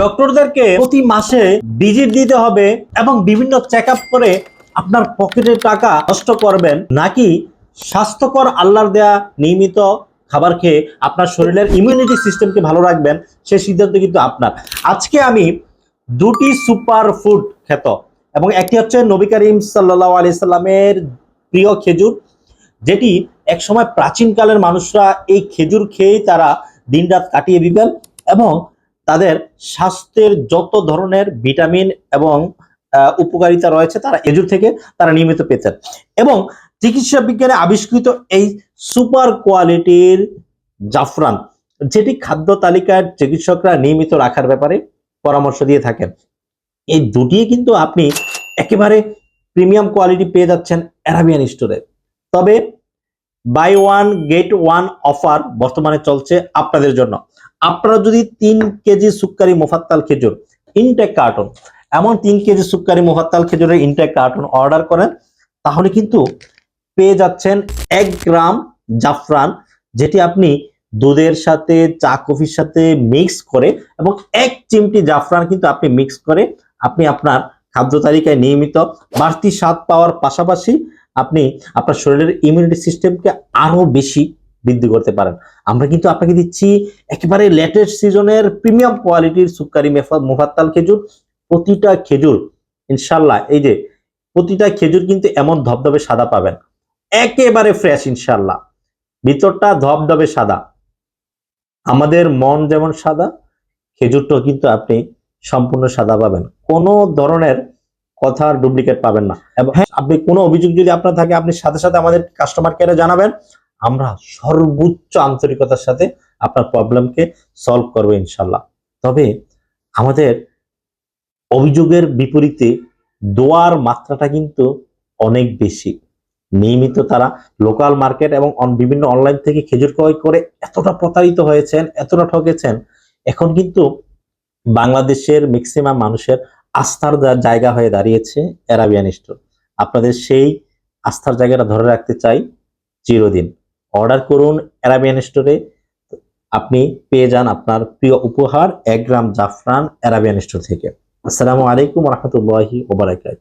ডক্টরদেরকে প্রতি মাসে ভিজিট দিতে হবে এবং বিভিন্ন চেক করে আপনার পকেটের টাকা নষ্ট করবেন নাকি স্বাস্থ্যকর আল্লাহর দেয়া নিয়মিত খাবার খেয়ে আপনার শরীরের ইমিউনিটি সিস্টেমকে ভালো রাখবেন, সেই সিদ্ধান্ত কিন্তু আপনার। আজকে আমি দুটি সুপার ফুড খেত এবং একটি হচ্ছে নবী করিম সাল্লাহ আলি সাল্লামের প্রিয় খেজুর, যেটি একসময় প্রাচীনকালের মানুষরা এই খেজুর খেয়েই তারা দিনরাত কাটিয়ে দিতেন এবং তাদের স্বাস্থ্যের যত ধরনের ভিটামিন এবং উপকারিতা রয়েছে তারা খেজুর থেকে তারা নিয়মিত পেতেন এবং চিকিৎসা বিজ্ঞানে আবিষ্কৃত এই সুপার কোয়ালিটির জাফরান, যেটি খাদ্য তালিকার চিকিৎসকরা নিয়মিত রাখার ব্যাপারে পরামর্শ দিয়ে থাকেন। এই দুটি কিন্তু আপনি একেবারে প্রিমিয়াম কোয়ালিটি পেয়ে যাচ্ছেন অ্যারাবিয়ান স্টোরে। তবে buy one get one offer বর্তমানে চলছে আপনাদের জন্য। আপনারা যদি তিন কেজি সুক্কারি মোফাত্তাল খেজুর ইনটেক কার্টন এমন তিন কেজি সুক্কারি মোফাত্তাল খেজুরের ইনটেক কার্টন অর্ডার করেন, তাহলে কিন্তু পেয়ে যাচ্ছেন এক গ্রাম জাফরান, যেটি আপনি দুধের সাথে, চা কফির সাথে মিক্স করে এবং এক চিমটি জাফরান কিন্তু আপনি মিক্স করে আপনি আপনার খাদ্য তালিকায় নিয়মিত বাড়তি স্বাদ পাওয়ার পাশাপাশি আপনি আপনার শরীরের ইমিউনিটি সিস্টেমকে আরও বেশি বৃদ্ধি করতে পারেন। আমরা কিন্তু আপনাকে দিচ্ছি একেবারে লেটেস্ট সিজনের প্রিমিয়াম কোয়ালিটির সুক্কারি মেফা- মুফাত্তাল খেজুর, প্রতিটা খেজুর, ইনশাল্লাহ, এই যে, প্রতিটা খেজুর কিন্তু এমন ধবধবে সাদা পাবেন। একেবারে ফ্রেশ ইনশাল্লাহ। ভিতরটা ধবধবে সাদা। আমাদের মন যেমন সাদা, খেজুরটাও কিন্তু আপনি সম্পূর্ণ সাদা পাবেন। কোনো ধরনের কথার ডুপ্লিকেট পাবেন না। এবং হ্যাঁ, আপনি কোনো অভিযোগ যদি আপনার থাকে আপনি সাথে সাথে আমাদের কাস্টমার কেয়ারে জানাবেন। আমরা সর্বোচ্চ আন্তরিকতার সাথে আপনার প্রবলেমকে সলভ করব ইনশাল্লাহ তবে আমাদের অভিযোগের বিপরীতে দোয়ার মাত্রাটা কিন্তু অনেক বেশি। নিয়মিত তারা লোকাল মার্কেট এবং অন- বিভিন্ন অনলাইন থেকে খেজুর ক্রয় করে এতটা প্রতারিত হয়েছেন এতটা ঠকেছেন এখন কিন্তু বাংলাদেশের ম্যাক্সিমাম মানুষের আস্থার জায়গা হয়ে দাঁড়িয়েছে অ্যারাবিয়ান স্টোর। আপনাদের সেই আস্থার জায়গাটা ধরে রাখতে চাই চিরদিন। অর্ডার করুন অ্যারাবিয়ান স্টোরে। আপনি পেয়ে যান আপনার প্রিয় উপহার এক গ্রাম জাফরান অ্যারাবিয়ান স্টোর থেকে। আসসালামু আলাইকুম রহমতুল্লাহি ওবরাকাত